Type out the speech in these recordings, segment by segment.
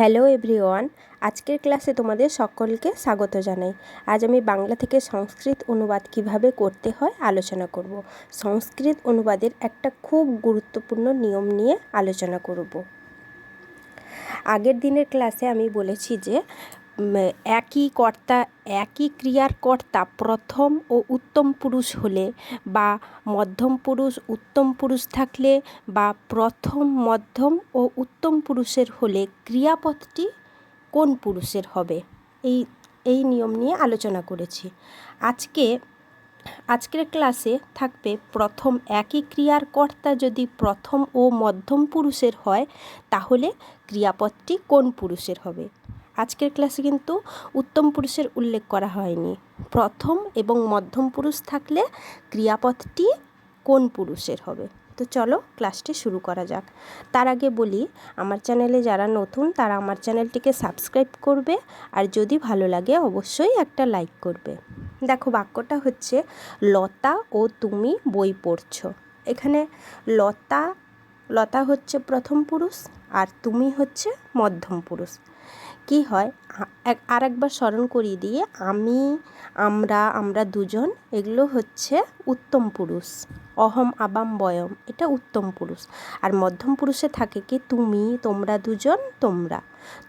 Hello everyone, আজকের ক্লাসে তোমাদের সকলকে স্বাগত জানাই। আজ আমি বাংলা থেকে সংস্কৃত অনুবাদ কীভাবে করতে হয় আলোচনা করব। সংস্কৃত অনুবাদের একটা খুব গুরুত্বপূর্ণ নিয়ম নিয়ে আলোচনা করব। আগের দিনের ক্লাসে আমি বলেছি যে একই কর্তা, একই ক্রিয়ার কর্তা প্রথম ও উত্তম পুরুষ হলে বা মধ্যম পুরুষ, উত্তম পুরুষ থাকলে বা প্রথম, মধ্যম ও উত্তম পুরুষের হলে ক্রিয়াপদটি কোন পুরুষের হবে? এই এই নিয়ম নিয়ে আলোচনা করেছি। আজকে, আজকের ক্লাসে থাকবে প্রথম একই ক্রিয়ার কর্তা যদি প্রথম ও মধ্যম পুরুষের হয়, তাহলে ক্রিয়াপদটি কোন পুরুষের হবে? আজকের ক্লাসে কিন্তু উত্তম পুরুষের উল্লেখ করা হয়নি। প্রথম এবং মধ্যম পুরুষ থাকলে ক্রিয়াপদটি কোন পুরুষের হবে? তো চলো ক্লাসটি শুরু করা যাক। তার আগে বলি, আমার চ্যানেলে যারা নতুন তারা আমার চ্যানেলটিকে সাবস্ক্রাইব করবে আর যদি ভালো লাগে অবশ্যই একটা লাইক করবে। দেখো, বাক্যটা হচ্ছে, লতা ও তুমি বই পড়ছো। এখানে লতা লতা হচ্ছে প্রথম পুরুষ আর তুমি হচ্ছে মধ্যম পুরুষ। কি হয়? আর একবার স্মরণ করিয়ে দিয়ে আমি, আমরা আমরা দুজন এগুলো হচ্ছে উত্তম পুরুষ, অহম আবাম বয়ম, এটা উত্তম পুরুষ। আর মধ্যম পুরুষে থাকে কি? তুমি, তোমরা দুজন, তোমরা।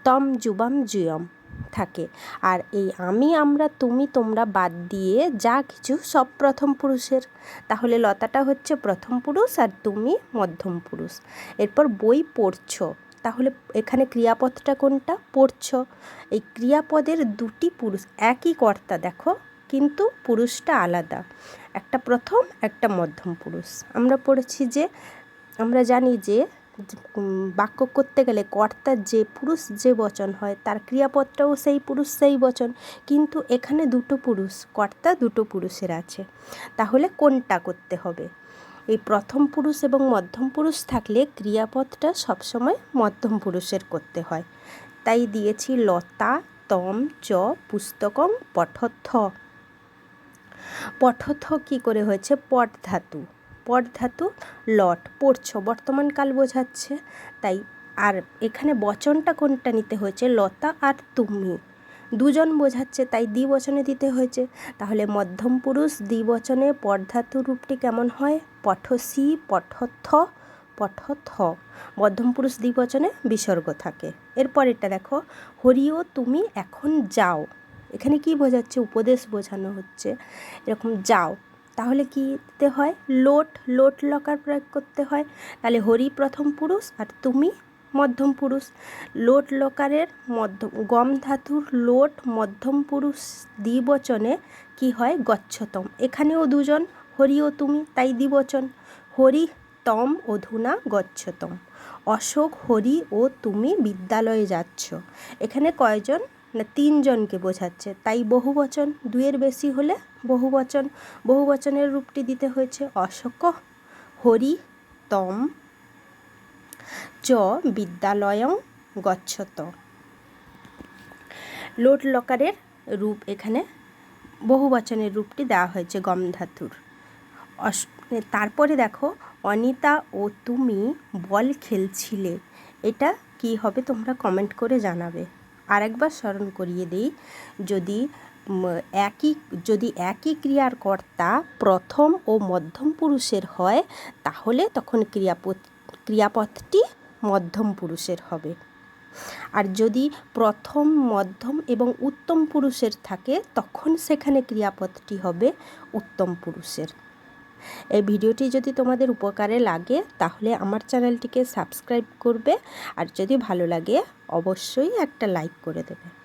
তম যুবাম জুয়ম থাকে। আর এই আমি, আমরা, তুমি, তোমরা বাদ দিয়ে যা কিছু সব প্রথম পুরুষের। তাহলে লতাটা হচ্ছে প্রথম পুরুষ আর তুমি মধ্যম পুরুষ। এরপর বই পড়ছো। তাহলে এখানে ক্রিয়াপদটা কোনটা? পড়ছ। এই ক্রিয়াপদের দুটি পুরুষ, একই কর্তা, দেখো, কিন্তু পুরুষটা আলাদা। একটা প্রথম, একটা মধ্যম পুরুষ। আমরা পড়েছি যে, আমরা জানি যে বাক্য করতে গেলে কর্তার যে পুরুষ যে বচন হয়, তার ক্রিয়াপদটাও সেই পুরুষ, সেই বচন। কিন্তু এখানে দুটো পুরুষ, কর্তা দুটো পুরুষের আছে। তাহলে কোনটা করতে হবে? এই প্রথম পুরুষ এবং মধ্যম পুরুষ থাকলে ক্রিয়াপদটা সবসময় মধ্যম পুরুষের করতে হয়। তাই দিয়েছি লতা, তম, চ, পুস্তকম, পঠথ। পঠথ কি করে হয়েছে? পট ধাতু পট ধাতু লট, পড়ছ, বর্তমান কাল বোঝাচ্ছে। তাই আর এখানে বচনটা কোনটা নিতে হয়েছে? লতা আর তুমি। দুজন বোঝাচ্ছে, তাই দ্বিবচনে দিতে হয়েছে। তাহলে মধ্যম পুরুষ দ্বিবচনে পটধাতু রূপটি কেমন হয়? পঠসি, পঠথ পঠথ। মধ্যম পুরুষ দ্বিবচনে বিসর্গ থাকে। এরপরেরটা দেখো, হরিও তুমি এখন যাও। এখানে কি বোঝাচ্ছে? উপদেশ বোঝানো হচ্ছে। এরকম যাও। তাহলে কি দিতে হয়? লোট লোট লকার প্রয়োগ করতে হয়। তাহলে হরি প্রথম পুরুষ আর তুমি মধ্যম পুরুষ, লোট লকারের মধ্যম, গম ধাতুর লোট মধ্যম পুরুষ দ্বিবচনে কি হয়? গচ্ছতম। এখানেও দুজন, হরি ও তুমি, তাই দ্বিবচন। হরি তম অধুনা গচ্ছতম। অশোক, হরি ও তুমি বিদ্যালয়ে যাচ্ছ। এখানে কয়জন? না, তিনজনকে বোঝাচ্ছে। তাই বহুবচন, দুইয়ের বেশি হলে বহুবচন। বহুবচনের রূপটি দিতে হয়েছে অশোক, হরি তম চ বিদ্যালয়ং গচ্ছত। লোট লকারের রূপ এখানে, বহুবচনের রূপটি দেওয়া হয়েছে গম ধাতুর অস- তারপরে দেখো, অনিতা ও তুমি বল খেলছিলে, এটা কি হবে তোমরা কমেন্ট করে জানাবে। আরেকবার স্মরণ করিয়ে দিই, যদি একই যদি একই ক্রিয়ার কর্তা প্রথম ও মধ্যম পুরুষের হয়, তাহলে তখন ক্রিয়াপদ ক্রিয়াপদটি মধ্যম পুরুষের হবে। আর যদি প্রথম, মধ্যম এবং উত্তম পুরুষের থাকে, তখন সেখানে ক্রিয়াপদটি হবে উত্তম পুরুষের। এই ভিডিওটি যদি তোমাদের উপকারে লাগে, তাহলে আমার চ্যানেলটিকে সাবস্ক্রাইব করবে। আর যদি ভালো লাগে, অবশ্যই একটা লাইক করে দেবে।